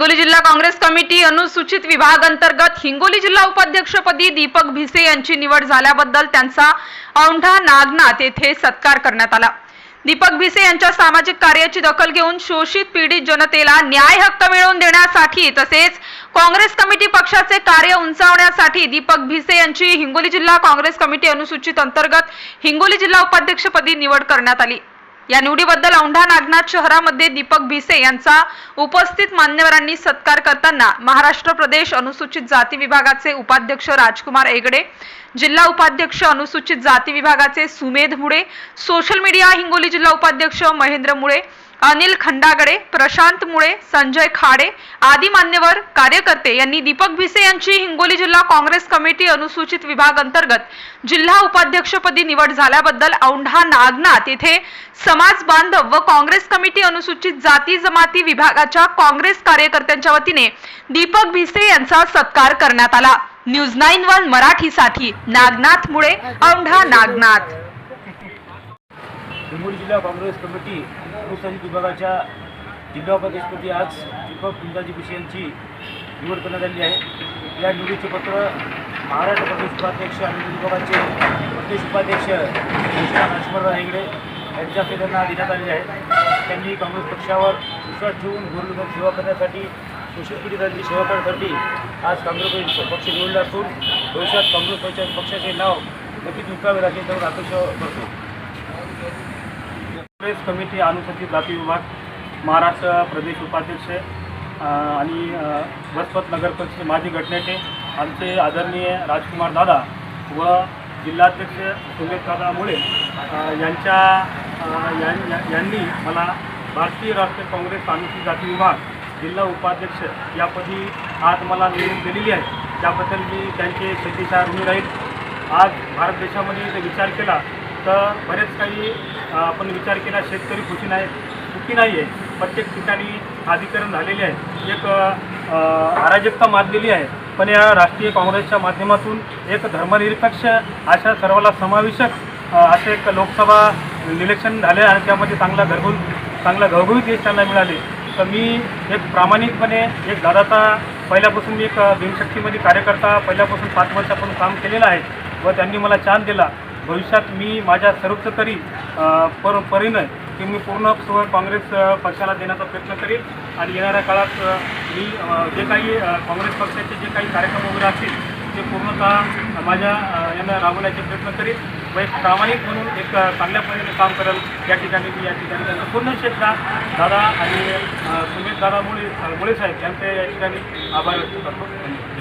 हिंगोली जिल्हा काँग्रेस कमिटी अनुसूचित विभाग अंतर्गत हिंगोली जिल्हा उपाध्यक्षपदी दीपक भिसे यांची निवड झाल्याबद्दल त्यांचा औंढा नागनाथ येथे सत्कार करण्यात आला. दीपक भिसे यांच्या सामाजिक कार्याची दखल घेऊन शोषित पीडित जनतेला न्याय हक्क मिळवून देण्यासाठी तसेच काँग्रेस कमिटी पक्षाचे कार्य उंचावण्यासाठी दीपक भिसे यांची हिंगोली जिल्हा काँग्रेस कमिटी अनुसूचित अंतर्गत हिंगोली जिल्हा उपाध्यक्षपदी निवड करण्यात आली. या निवडीबद्दल औंढा नागनाथ शहरामध्ये दीपक भिसे यांचा उपस्थित मान्यवरांनी सत्कार करताना महाराष्ट्र प्रदेश अनुसूचित जाती विभागाचे उपाध्यक्ष राजकुमार एगडे जिल्हा उपाध्यक्ष अनुसूचित जाती विभागाचे सुमेध मुळे सोशल मीडिया हिंगोली जिल्हा उपाध्यक्ष महेंद्र मुळे अनिल खंडागडे प्रशांत मुळे संजय खाडे आदी मान्यवर कार्यकर्ते यांनी दीपक भिसे यांची हिंगोली जिल्हा काँग्रेस कमिटी अनुसूचित विभाग अंतर्गत जिल्हा उपाध्यक्षपदी निवड झाल्याबद्दल औंढा नागनाथ येथे समाज बांधव व काँग्रेस कमिटी अनुसूचित जाती जमाती विभागाच्या काँग्रेस कार्यकर्त्यांच्या वतीने दीपक भिसे यांचा सत्कार करण्यात आला. न्यूज नाईन वन मराठीसाठी नागनाथ मुळे औंढा नागनाथ. हिंगोली जिल्हा काँग्रेस कमिटी अनुसूचित विभागाच्या जिल्हा उपाध्यक्षपदी आज दीपक कुंदाजी पिशे यांची निवड करण्यात आली आहे. या निवडीचे पत्र महाराष्ट्र प्रदेश उपाध्यक्ष आणि विभागाचे प्रदेश उपाध्यक्ष कृष्णा नरसिंहराव हेगडे यांच्याकडे त्यांना देण्यात आलेले आहे. त्यांनी काँग्रेस पक्षावर विश्वास ठेवून गोरगरीब सेवा करण्यासाठी शोषित पीडितांची सेवा करण्यासाठी आज काँग्रेस पक्ष निवडला असून भविष्यात काँग्रेस पक्षाचे नाव नक्कीच उकावे लागेल त्यावर आकर्ष करतो. काँग्रेस कमिटी अनुसूचित जाती विभाग महाराष्ट्र प्रदेश उपाध्यक्ष आणि अ, नगर परिषद माजी गटनेते आमचे आदरणीय राजकुमार दादा व जिल्हाध्यक्ष सुमेश दादा मुळे यांच्या यां- यांनी मला भारतीय राष्ट्रीय काँग्रेस अनुसूचित जाती विभाग जिल्हा उपाध्यक्ष यापदी आज मला निवडून दिलेली आहे. त्याबद्दल मी त्यांचे शेतीचा ऋणी राहील. आज भारत देशामध्ये जर विचार केला तर बरेच काही आपण विचार केला शेतकरी खुशी नाही सुखी नाही आहे प्रत्येक ठिकाणी खादीकरण झालेले आहे. एक अराजकता माजलेली आहे. पण या राष्ट्रीय काँग्रेसच्या माध्यमातून एक धर्मनिरपेक्ष अशा सर्वाला समावेशक असे एक लोकसभा इलेक्शन झाले आणि त्यामध्ये चांगला घरगुल चांगला घरगुती यश त्यांना मिळाले. तर मी एक प्रामाणिकपणे एक दादाचा पहिल्यापासून मी एक भीमशक्तीमध्ये कार्यकर्ता पहिल्यापासून पाच वर्षापासून काम केलेलं आहे व त्यांनी मला चान्स दिला. भविष्यात मी माझ्या सर्वच तरी पर परीनं की मी पूर्ण सह काँग्रेस पक्षाला देण्याचा प्रयत्न करेल आणि येणाऱ्या काळात मी जे काही काँग्रेस पक्षाचे जे काही कार्यक्रम वगैरे असतील ते पूर्णतः माझ्या यांना राबवण्याचे प्रयत्न करेल व एक प्रामाणिक म्हणून एक चांगल्या पद्धतीने काम करेल. या ठिकाणी मी या ठिकाणी त्यांचं पूर्ण क्षेत्र दादा आणि सुमेश सुमित दादा मुळे मुळे साहेब यांचे या ठिकाणी आभार व्यक्त करतो. धन्यवाद.